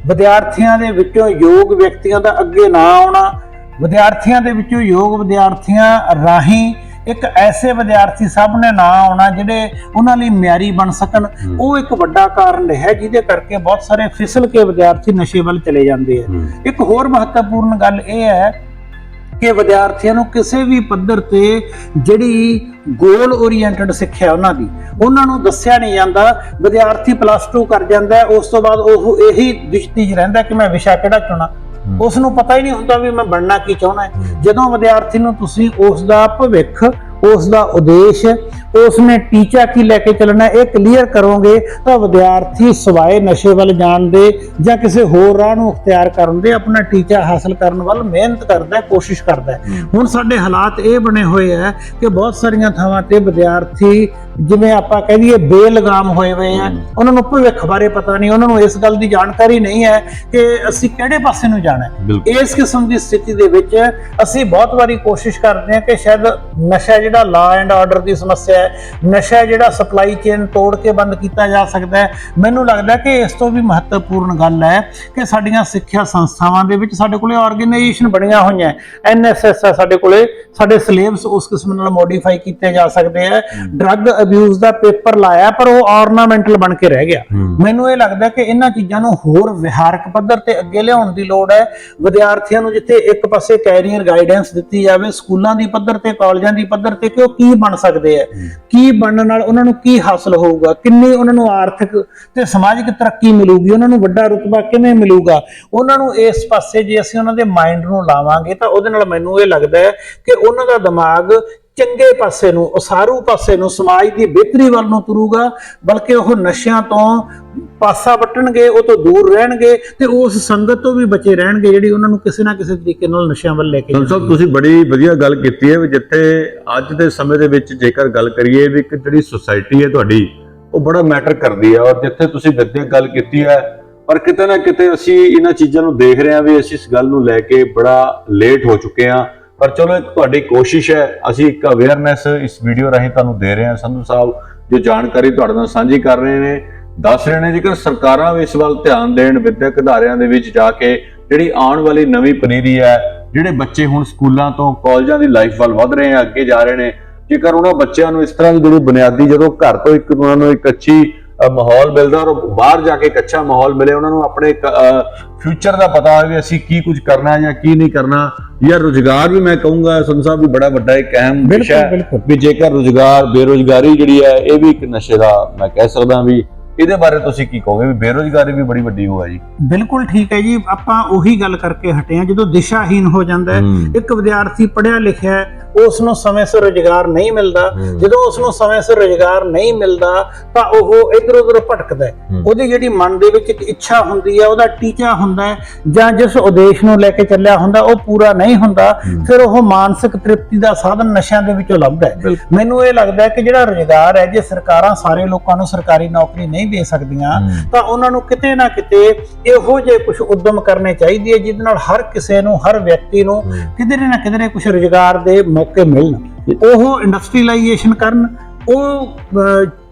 ਵਿਦਿਆਰਥੀਆਂ ਦੇ ਵਿੱਚੋਂ ਯੋਗ ਵਿਅਕਤੀਆਂ ਦਾ ਅੱਗੇ ਨਾ ਆਉਣਾ ਵਿਦਿਆਰਥੀਆਂ ਦੇ ਵਿੱਚੋਂ ਯੋਗ ਵਿਦਿਆਰਥੀਆਂ ਰਾਹੀਂ ਇੱਕ ਐਸੇ ਵਿਦਿਆਰਥੀ ਸਾਹਮਣੇ ਨਾ ਆਉਣਾ ਜਿਹੜੇ ਉਹਨਾਂ ਲਈ ਮਿਆਰੀ ਬਣ ਸਕਣ। ਉਹ ਇੱਕ ਵੱਡਾ ਕਾਰਨ ਹੈ ਜਿਹਦੇ ਕਰਕੇ ਬਹੁਤ ਸਾਰੇ ਫਿਸਲ ਕੇ ਵਿਦਿਆਰਥੀ ਨਸ਼ੇ ਵੱਲ ਚਲੇ ਜਾਂਦੇ ਆ। ਇੱਕ ਹੋਰ ਮਹੱਤਵਪੂਰਨ ਗੱਲ ਇਹ ਹੈ ਕਿ ਵਿਦਿਆਰਥੀਆਂ ਨੂੰ ਕਿਸੇ ਵੀ ਪੱਧਰ ਤੇ ਜਿਹੜੀ ਗੋਲ ਓਰੀਐਂਟਡ ਸਿੱਖਿਆ ਉਹਨਾਂ ਦੀ ਉਹਨਾਂ ਨੂੰ ਦੱਸਿਆ ਨਹੀਂ ਜਾਂਦਾ। ਵਿਦਿਆਰਥੀ ਪਲੱਸ 2 ਕਰ ਜਾਂਦਾ ਉਸ ਤੋਂ ਬਾਅਦ ਉਹ ਇਹੀ ਦਿਸ਼ਤੀ 'ਚ ਰਹਿੰਦਾ ਕਿ ਮੈਂ ਵਿਸ਼ਾ ਕਿਹੜਾ ਚੁਣਾ। ਉਸ ਨੂੰ ਪਤਾ ਹੀ ਨਹੀਂ ਹੁੰਦਾ ਵੀ ਮੈਂ ਬਣਨਾ ਕੀ ਚਾਹੁੰਦਾ। ਜਦੋਂ ਵਿਦਿਆਰਥੀ ਨੂੰ ਤੁਸੀਂ ਉਸ ਦਾ ਭਵਿੱਖ ਉਸ ਦਾ ਉਦੇਸ਼ ਉਸ ਨੇ ਟੀਚਾ ਕੀ ਲੈ ਕੇ ਚੱਲਣਾ ਇਹ ਕਲੀਅਰ ਕਰੋਗੇ ਤਾਂ ਵਿਦਿਆਰਥੀ ਸਵਾਏ ਨਸ਼ੇ ਵੱਲ ਜਾਣ ਦੇ ਜਾਂ ਕਿਸੇ ਹੋਰ ਰਾਹ ਨੂੰ ਅਖਤਿਆਰ ਕਰਨ ਦੇ ਆਪਣਾ ਟੀਚਾ ਹਾਸਲ ਕਰਨ ਵੱਲ ਮਿਹਨਤ ਕਰਦਾ ਕੋਸ਼ਿਸ਼ ਕਰਦਾ ਹੁਣ ਸਾਡੇ ਹਾਲਾਤ ਇਹ ਬਣੇ ਹੋਏ ਆ ਕਿ ਬਹੁਤ ਸਾਰੀਆਂ ਥਾਵਾਂ ਤੇ ਵਿਦਿਆਰਥੀ ਜਿਵੇਂ ਆਪਾਂ ਕਹਿ ਦਈਏ ਬੇਲਗਾਮ ਹੋਏ ਹੋਏ ਆ ਉਹਨਾਂ ਨੂੰ ਭਵਿੱਖ ਬਾਰੇ ਪਤਾ ਨਹੀਂ ਉਹਨਾਂ ਨੂੰ ਇਸ ਗੱਲ ਦੀ ਜਾਣਕਾਰੀ ਨਹੀਂ ਹੈ ਕਿ ਅਸੀਂ ਕਿਹੜੇ ਪਾਸੇ ਨੂੰ ਜਾਣਾ ਹੈ। ਇਸ ਕਿਸਮ ਦੀ ਸਥਿਤੀ ਦੇ ਵਿੱਚ ਅਸੀਂ ਬਹੁਤ ਵਾਰੀ ਕੋਸ਼ਿਸ਼ ਕਰਦੇ ਹਾਂ ਕਿ ਸ਼ਾਇਦ ਨਸ਼ਾ ਜਿਹੜਾ ਲਾ ਐਂਡ ਆਰਡਰ ਦੀ ਸਮੱਸਿਆ ਹੈ ਨਸ਼ਾ ਜਿਹੜਾ ਸਪਲਾਈ ਚੇਨ ਤੋੜ ਕੇ ਬੰਦ ਕੀਤਾ ਜਾ ਸਕਦਾ ਹੈ। ਮੈਨੂੰ ਲੱਗਦਾ ਕਿ ਇਸ ਤੋਂ ਵੀ ਮਹੱਤਵਪੂਰਨ ਗੱਲ ਹੈ ਕਿ ਸਾਡੀਆਂ ਸਿੱਖਿਆ ਸੰਸਥਾਵਾਂ ਦੇ ਵਿੱਚ ਸਾਡੇ ਕੋਲੇ ਆਰਗੇਨਾਈਜੇਸ਼ਨ ਬਣੀਆਂ ਹੋਈਆਂ ਐਨਐਸਐਸ ਹੈ ਸਾਡੇ ਕੋਲੇ। ਸਾਡੇ ਸਿਲੇਬਸ ਉਸ ਕਿਸਮ ਨਾਲ ਮੋਡੀਫਾਈ ਕੀਤੇ ਜਾ ਸਕਦੇ ਆ ਡਰੱਗ ਅਬਿਊਜ਼ ਦਾ ਪੇਪਰ ਲਾਇਆ ਪਰ ਉਹ ਆਰਨਾਮੈਂਟਲ ਬਣ ਕੇ ਰਹਿ ਗਿਆ। ਮੈਨੂੰ ਇਹ ਲੱਗਦਾ ਕਿ ਇਹਨਾਂ ਚੀਜ਼ਾਂ ਨੂੰ ਹੋਰ ਵਿਹਾਰਕ ਪੱਧਰ ਤੇ ਅੱਗੇ ਲਿਆਉਣ ਦੀ ਲੋੜ ਹੈ। ਵਿਦਿਆਰਥੀਆਂ ਨੂੰ ਜਿੱਥੇ ਇੱਕ ਪਾਸੇ ਕੈਰੀਅਰ ਗਾਈਡੈਂਸ ਦਿੱਤੀ ਜਾਵੇ ਸਕੂਲਾਂ ਦੀ ਪੱਧਰ ਤੇ ਕਾਲਜਾਂ ਦੀ ਪੱਧਰ ਤੇ ਕਿ ਉਹ ਕੀ ਬਣ ਸਕਦੇ ਆ ਕੀ ਬਣਨ ਨਾਲ ਉਹਨਾਂ ਨੂੰ ਕੀ ਹਾਸਲ ਹੋਊਗਾ, ਕਿੰਨੀ ਉਹਨਾਂ ਨੂੰ ਆਰਥਿਕ ਤੇ ਸਮਾਜਿਕ ਤਰੱਕੀ ਮਿਲੂਗੀ, ਉਹਨਾਂ ਨੂੰ ਵੱਡਾ ਰੁਤਬਾ ਕਿਵੇਂ ਮਿਲੂਗਾ, ਉਹਨਾਂ ਨੂੰ ਇਸ ਪਾਸੇ ਜੇ ਅਸੀਂ ਉਹਨਾਂ ਦੇ ਮਾਈਂਡ ਨੂੰ ਲਾਵਾਂਗੇ ਤਾਂ ਉਹਦੇ ਨਾਲ ਮੈਨੂੰ ਇਹ ਲੱਗਦਾ ਹੈ ਕਿ ਉਹਨਾਂ ਦਾ ਦਿਮਾਗ ਚੰਗੇ ਪਾਸੇ ਨੂੰ ਉਸਾਰੂ ਪਾਸੇ ਨੂੰ ਸਮਾਜ ਦੀ ਬਿਹਤਰੀ ਵੱਲ ਨੂੰ ਤੁਰੂਗਾ ਬਲਕਿ ਉਹ ਨਸ਼ਿਆਂ ਤੋਂ ਪਾਸਾ ਵੱਟਣਗੇ ਉਹ ਤੋਂ ਦੂਰ ਰਹਿਣਗੇ ਤੇ ਉਸ ਸੰਗਤ ਤੋਂ ਵੀ ਬਚੇ ਰਹਿਣਗੇ ਜਿਹੜੀ ਉਹਨਾਂ ਨੂੰ ਕਿਸੇ ਨਾ ਕਿਸੇ ਤਰੀਕੇ ਨਾਲ ਨਸ਼ਿਆਂ ਵੱਲ ਲੈ ਕੇ ਸੰਤ ਸਾਹਿਬ ਤੁਸੀਂ ਬੜੀ ਵਧੀਆ ਗੱਲ ਕੀਤੀ ਹੈ ਵੀ ਜਿੱਥੇ ਅੱਜ ਦੇ ਸਮੇਂ ਦੇ ਵਿੱਚ ਜੇਕਰ ਗੱਲ ਕਰੀਏ ਵੀ ਇੱਕ ਜਿਹੜੀ ਸੁਸਾਇਟੀ ਹੈ ਤੁਹਾਡੀ ਉਹ ਬੜਾ ਮੈਟਰ ਕਰਦੀ ਹੈ ਔਰ ਜਿੱਥੇ ਤੁਸੀਂ ਵਿਦਿਅਕ ਗੱਲ ਕੀਤੀ ਹੈ ਪਰ ਕਿਤੇ ਨਾ ਕਿਤੇ ਅਸੀਂ ਇਹਨਾਂ ਚੀਜ਼ਾਂ ਨੂੰ ਦੇਖ ਰਹੇ ਹਾਂ ਵੀ ਅਸੀਂ ਇਸ ਗੱਲ ਨੂੰ ਲੈ ਕੇ ਬੜਾ ਲੇਟ ਹੋ ਚੁੱਕੇ ਹਾਂ ਪਰ ਚਲੋ ਇੱਕ ਤੁਹਾਡੀ ਕੋਸ਼ਿਸ਼ ਹੈ, ਅਸੀਂ ਇੱਕ ਅਵੇਅਰਨੈਸ ਇਸ ਵੀਡੀਓ ਰਾਹੀਂ ਤੁਹਾਨੂੰ ਦੇ ਰਹੇ ਹਾਂ। ਸੰਧੂ ਸਾਹਿਬ, ਜੋ ਜਾਣਕਾਰੀ ਤੁਹਾਡੇ ਨਾਲ ਸਾਂਝੀ ਕਰ ਰਹੇ ਨੇ, ਦੱਸ ਰਹੇ ਨੇ ਜੇਕਰ ਸਰਕਾਰਾਂ ਵੀ ਇਸ ਵੱਲ ਧਿਆਨ ਦੇਣ, ਵਿਦਿਅਕ ਅਦਾਰਿਆਂ ਦੇ ਵਿੱਚ ਜਾ ਕੇ ਜਿਹੜੀ ਆਉਣ ਵਾਲੀ ਨਵੀਂ ਪਨੀਰੀ ਹੈ, ਜਿਹੜੇ ਬੱਚੇ ਹੁਣ ਸਕੂਲਾਂ ਤੋਂ ਕਾਲਜਾਂ ਦੀ ਲਾਈਫ ਵੱਲ ਵੱਧ ਰਹੇ ਆ, ਅੱਗੇ ਜਾ ਰਹੇ ਨੇ, ਜੇਕਰ ਉਹਨਾਂ ਬੱਚਿਆਂ ਨੂੰ ਇਸ ਤਰ੍ਹਾਂ ਦੀ ਜਿਹੜੀ ਬੁਨਿਆਦੀ, ਜਦੋਂ ਘਰ ਤੋਂ ਇੱਕ ਉਹਨਾਂ ਨੂੰ ਇੱਕ ਅੱਛੀ ਮਾਹੌਲ ਮਿਲਦਾ ਔਰ ਬਾਹਰ ਜਾ ਕੇ ਇੱਕ ਅੱਛਾ ਮਾਹੌਲ ਮਿਲੇ ਉਹਨਾਂ ਨੂੰ ਆਪਣੇ ਫਿਊਚਰ ਦਾ ਪਤਾ ਹੋਵੇ ਅਸੀਂ ਕੀ ਕੁਝ ਕਰਨਾ ਹੈ ਜਾਂ ਕੀ ਨਹੀਂ ਕਰਨਾ ਜਾਂ ਰੁਜ਼ਗਾਰ ਵੀ ਮੈਂ ਕਹੂੰਗਾ ਸੰਤ ਸਾਹਿਬ ਵੀ ਬੜਾ ਵੱਡਾ ਇੱਕ ਅਹਿਮ ਵਿਸ਼ਾ ਹੈ। ਵੀ ਜੇਕਰ ਰੁਜ਼ਗਾਰ ਬੇਰੁਜ਼ਗਾਰੀ ਜਿਹੜੀ ਹੈ ਇਹ ਵੀ ਇੱਕ ਨਸ਼ੇ ਦਾ ਮੈਂ ਕਹਿ ਸਕਦਾ ਵੀ ਇਹਦੇ ਬਾਰੇ ਤੁਸੀਂ ਕੀ ਕਹੋਗੇ ਵੀ ਬੇਰੁਜ਼ਗਾਰੀ ਵੀ ਬੜੀ ਵੱਡੀ ਹੋ ਹੈ ਜੀ ਬਿਲਕੁਲ ਠੀਕ ਹੈ ਜੀ ਆਪਾਂ ਉਹੀ ਗੱਲ ਕਰਕੇ ਹਟੇ ਆ ਜਦੋਂ ਦਿਸ਼ਾਹੀਨ ਹੋ ਜਾਂਦਾ ਹੈ। ਇੱਕ ਵਿਦਿਆਰਥੀ ਪੜ੍ਹਿਆ ਲਿਖਿਆ ਹੈ ਉਸ ਨੂੰ ਸਮੇਂ ਸਿਰ ਰੁਜ਼ਗਾਰ ਨਹੀਂ ਮਿਲਦਾ। ਜਦੋਂ ਉਸ ਨੂੰ ਸਮੇਂ ਸਿਰ ਰੁਜ਼ਗਾਰ ਨਹੀਂ ਮਿਲਦਾ ਤਾਂ ਉਹ ਇਧਰ ਉਧਰ ਭਟਕਦਾ। ਉਹਦੀ ਜਿਹੜੀ ਮਨ ਦੇ ਵਿੱਚ ਇੱਕ ਇੱਛਾ ਹੁੰਦੀ ਹੈ ਉਹਦਾ ਟੀਚਾ ਹੁੰਦਾ ਜਾਂ ਜਿਸ ਉਦੇਸ਼ ਨੂੰ ਲੈ ਕੇ ਚੱਲਿਆ ਹੁੰਦਾ ਉਹ ਪੂਰਾ ਨਹੀਂ ਹੁੰਦਾ ਫਿਰ ਉਹ ਮਾਨਸਿਕ ਤ੍ਰਿਪਤੀ ਦਾ ਸਾਧਨ ਨਸ਼ਿਆਂ ਦੇ ਵਿੱਚੋਂ ਲੱਭਦਾ। ਮੈਨੂੰ ਇਹ ਲੱਗਦਾ ਹੈ ਕਿ ਜਿਹੜਾ ਰੁਜ਼ਗਾਰ ਹੈ ਜੇ ਸਰਕਾਰਾਂ ਸਾਰੇ ਲੋਕਾਂ ਨੂੰ ਸਰਕਾਰੀ ਨੌਕਰੀ ਨਹੀਂ ਦੇ ਸਕਦੀਆਂ। ਤਾਂ ਉਹਨਾਂ ਨੂੰ ਕਿਤੇ ਨਾ ਕਿਤੇ ਇਹੋ ਜਿਹੇ ਕੁਝ ਉਦਮ ਕਰਨੇ ਚਾਹੀਦੇ ਹੈ ਜਿਹਦੇ ਨਾਲ ਹਰ ਕਿਸੇ ਨੂੰ ਹਰ ਵਿਅਕਤੀ ਨੂੰ ਕਿਧਰੇ ਨਾ ਕਿਧਰੇ ਕੁਝ ਰੁਜ਼ਗਾਰ ਦੇ ਮੌਕੇ ਮਿਲਣ ਉਹ ਇੰਡਸਟਰੀਲਾਈਜੇਸ਼ਨ ਕਰਨ ਉਹ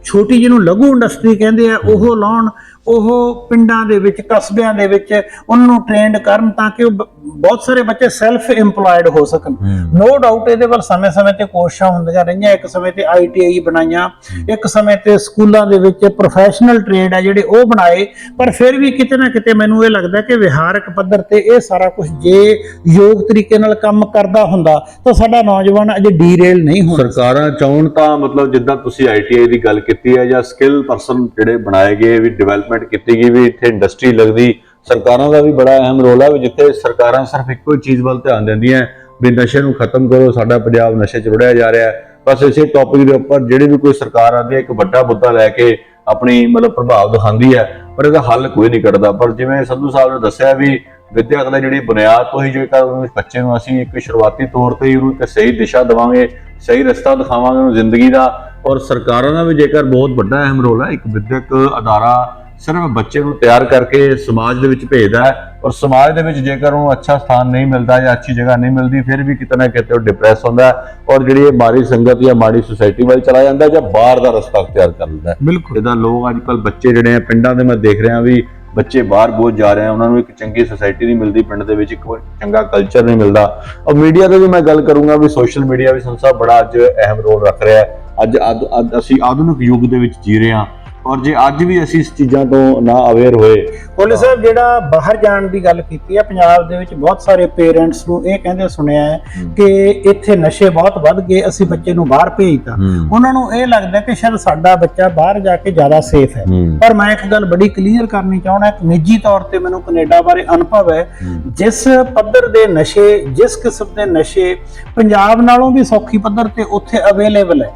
ਛੋਟੀ ਜਿਹਨੂੰ ਲਘੂ ਇੰਡਸਟਰੀ ਕਹਿੰਦੇ ਆ ਉਹ ਲਾਉਣ ਉਹ ਪਿੰਡਾਂ ਦੇ ਵਿੱਚ ਕਸਬਿਆਂ ਦੇ ਵਿੱਚ ਉਹਨਾਂ ਨੂੰ ਟ੍ਰੇਨਡ ਕਰਨ ਤਾਂ ਕਿ ਉਹ ਬਹੁਤ ਸਾਰੇ ਬੱਚੇ ਸੈਲਫ EMPLOYED ਹੋ ਸਕਣ। ਨੋ ਡਾਊਟ ਇਹਦੇ ਵੱਲ ਸਮੇਂ-ਸਮੇਂ ਤੇ ਕੋਸ਼ਿਸ਼ਾਂ ਹੁੰਦੀਆਂ ਰਹੀਆਂ। ਇੱਕ ਸਮੇਂ ਤੇ ਆਈਟੀਆਈ ਬਣਾਈਆਂ ਇੱਕ ਸਮੇਂ ਤੇ ਸਕੂਲਾਂ ਦੇ ਵਿੱਚ ਪ੍ਰੋਫੈਸ਼ਨਲ ਟ੍ਰੇਡ ਆ ਜਿਹੜੇ ਉਹ ਬਣਾਏ। ਪਰ ਫਿਰ ਵੀ ਕਿਤੇ ਨਾ ਕਿਤੇ ਮੈਨੂੰ ਇਹ ਲੱਗਦਾ ਕਿ ਵਿਹਾਰਕ ਪੱਧਰ ਤੇ ਇਹ ਸਾਰਾ ਕੁਝ ਜੇ ਯੋਗ ਤਰੀਕੇ ਨਾਲ ਕੰਮ ਕਰਦਾ ਹੁੰਦਾ ਤਾਂ ਸਾਡਾ ਨੌਜਵਾਨ ਅਜੇ ਡੀਰੇਲ ਨਹੀਂ ਹੋਣਾ ਸਰਕਾਰਾਂ ਚਾਹਣ ਤਾਂ ਮਤਲਬ ਜਿੱਦਾਂ ਤੁਸੀਂ ਆਈਟੀਆਈ ਦੀ ਗੱਲ ਕੀਤੀ ਹੈ ਜਾਂ ਸਕਿੱਲ ਪਰਸਨ ਜਿਹੜੇ ਬਣਾਏ ਗਏ ਵੀ ਡਿਵੈਲਪਮੈਂਟ ਕੀਤੀ ਗਈ ਵੀ ਇੱਥੇ ਇੰਡਸਟਰੀ ਲੱਗਦੀ, ਸਰਕਾਰਾਂ ਦਾ ਵੀ ਬੜਾ ਅਹਿਮ ਰੋਲ ਹੈ ਵੀ ਜਿੱਥੇ ਸਰਕਾਰਾਂ ਸਿਰਫ ਇੱਕੋ ਹੀ ਚੀਜ਼ ਵੱਲ ਧਿਆਨ ਦਿੰਦੀਆਂ ਵੀ ਨਸ਼ੇ ਨੂੰ ਖਤਮ ਕਰੋ, ਸਾਡਾ ਪੰਜਾਬ ਨਸ਼ੇ 'ਚ ਰੁੜਿਆ ਜਾ ਰਿਹਾ ਹੈ। ਬਸ ਇਸੇ ਟੌਪਿਕ ਦੇ ਉੱਪਰ ਜਿਹੜੀ ਵੀ ਕੋਈ ਸਰਕਾਰ ਆਉਂਦੀ ਹੈ, ਇੱਕ ਵੱਡਾ ਮੁੱਦਾ ਲੈ ਕੇ ਆਪਣੀ ਮਤਲਬ ਪ੍ਰਭਾਵ ਦਿਖਾਉਂਦੀ ਹੈ, ਪਰ ਇਹਦਾ ਹੱਲ ਕੋਈ ਨਹੀਂ ਕੱਢਦਾ। ਪਰ ਜਿਵੇਂ ਸੰਧੂ ਸਾਹਿਬ ਨੇ ਦੱਸਿਆ ਵੀ ਵਿਦਿਅਕ ਦਾ ਜਿਹੜੀ ਬੁਨਿਆਦ ਤੋਂ ਹੀ ਜੇਕਰ ਉਸ ਬੱਚੇ ਨੂੰ ਅਸੀਂ ਇੱਕ ਸ਼ੁਰੂਆਤੀ ਤੌਰ ਤੇ ਹੀ ਉਹਨੂੰ ਇੱਕ ਸਹੀ ਦਿਸ਼ਾ ਦੇਵਾਂਗੇ, ਸਹੀ ਰਸਤਾ ਦਿਖਾਵਾਂਗੇ ਉਹਨੂੰ ਜ਼ਿੰਦਗੀ ਦਾ। ਔਰ ਸਰਕਾਰਾਂ ਦਾ ਵੀ ਜੇਕਰ ਬਹੁਤ ਵੱਡਾ ਅਹਿਮ ਰੋਲ ਹੈ ਇੱਕ ਵਿਦਿਅਕ ਅਦਾਰਾ ਸਿਰਫ ਬੱਚੇ ਨੂੰ ਤਿਆਰ ਕਰਕੇ ਸਮਾਜ ਦੇ ਵਿੱਚ ਭੇਜਦਾ ਹੈ ਔਰ ਸਮਾਜ ਦੇ ਵਿੱਚ ਜੇਕਰ ਉਹਨੂੰ ਅੱਛਾ ਸਥਾਨ ਨਹੀਂ ਮਿਲਦਾ ਜਾਂ ਅੱਛੀ ਜਗ੍ਹਾ ਨਹੀਂ ਮਿਲਦੀ ਫਿਰ ਵੀ ਕਿਤੇ ਨਾ ਕਿਤੇ ਉਹ ਡਿਪਰੈਸ ਹੁੰਦਾ ਔਰ ਜਿਹੜੀ ਇਹ ਮਾੜੀ ਸੰਗਤ ਜਾਂ ਮਾੜੀ ਸੁਸਾਇਟੀ ਵੱਲ ਚਲਾ ਜਾਂਦਾ ਜਾਂ ਬਾਹਰ ਦਾ ਰਸਤਾ ਅਖਤਿਆਰ ਕਰ ਲੈਂਦਾ ਬਿਲਕੁਲ। ਜਿੱਦਾਂ ਲੋਕ ਅੱਜ ਕੱਲ ਬੱਚੇ ਜਿਹੜੇ ਆ ਪਿੰਡਾਂ ਦੇ ਮੈਂ ਦੇਖ ਰਿਹਾ ਵੀ ਬੱਚੇ ਬਾਹਰ ਬਹੁਤ ਜਾ ਰਹੇ ਆ ਉਹਨਾਂ ਨੂੰ ਇੱਕ ਚੰਗੀ ਸੁਸਾਇਟੀ ਨਹੀਂ ਮਿਲਦੀ ਪਿੰਡ ਦੇ ਵਿੱਚ ਇੱਕ ਚੰਗਾ ਕਲਚਰ ਨਹੀਂ ਮਿਲਦਾ। ਔਰ ਮੀਡੀਆ ਤੇ ਵੀ ਮੈਂ ਗੱਲ ਕਰੂੰਗਾ ਵੀ ਸੋਸ਼ਲ ਮੀਡੀਆ ਵੀ ਸੰਸਾ ਬੜਾ ਅੱਜ ਅਹਿਮ ਰੋਲ ਰੱਖ ਰਿਹਾ ਹੈ। ਅੱਜ ਅਸੀਂ ਆਧੁਨਿਕ ਯੁੱਗ ਦੇ ਵਿੱਚ ਜੀ ਰਹੇ ਹਾਂ। ਔਰ ਜੇ ਅੱਜ ਵੀ ਅਸੀਂ ਇਸ ਚੀਜ਼ਾਂ ਤੋਂ ਨਾ ਅਵੇਅਰ ਹੋਏ ਪੁਲਿਸ ਸਾਹਿਬ ਜਿਹੜਾ ਬਾਹਰ ਜਾਣ ਦੀ ਗੱਲ ਕੀਤੀ ਹੈ ਪੰਜਾਬ ਦੇ ਵਿੱਚ ਬਹੁਤ ਸਾਰੇ ਪੇਰੈਂਟਸ ਨੂੰ ਇਹ ਕਹਿੰਦੇ ਸੁਣਿਆ ਹੈ ਕਿ ਇੱਥੇ ਨਸ਼ੇ ਬਹੁਤ ਵੱਧ ਗਏ ਅਸੀਂ ਬੱਚੇ ਨੂੰ ਬਾਹਰ ਭੇਜਤਾ। ਉਹਨਾਂ ਨੂੰ ਇਹ ਲੱਗਦਾ ਕਿ ਸ਼ਾਇਦ ਸਾਡਾ ਬੱਚਾ ਬਾਹਰ ਜਾ ਕੇ ਜ਼ਿਆਦਾ ਸੇਫ ਹੈ। ਪਰ ਮੈਂ ਇੱਕ ਗੱਲ ਬੜੀ ਕਲੀਅਰ ਕਰਨੀ ਚਾਹਣਾ ਇੱਕ ਨਿੱਜੀ ਤੌਰ ਤੇ ਮੈਨੂੰ ਕੈਨੇਡਾ ਬਾਰੇ ਅਨੁਭਵ ਹੈ। ਜਿਸ ਪੱਧਰ ਦੇ ਨਸ਼ੇ ਜਿਸ ਕਿਸਮ ਦੇ ਨਸ਼ੇ ਪੰਜਾਬ ਨਾਲੋਂ ਵੀ ਸੌਖੀ ਪੱਧਰ ਤੇ ਉੱਥੇ ਅਵੇਲੇਬਲ ਹੈ।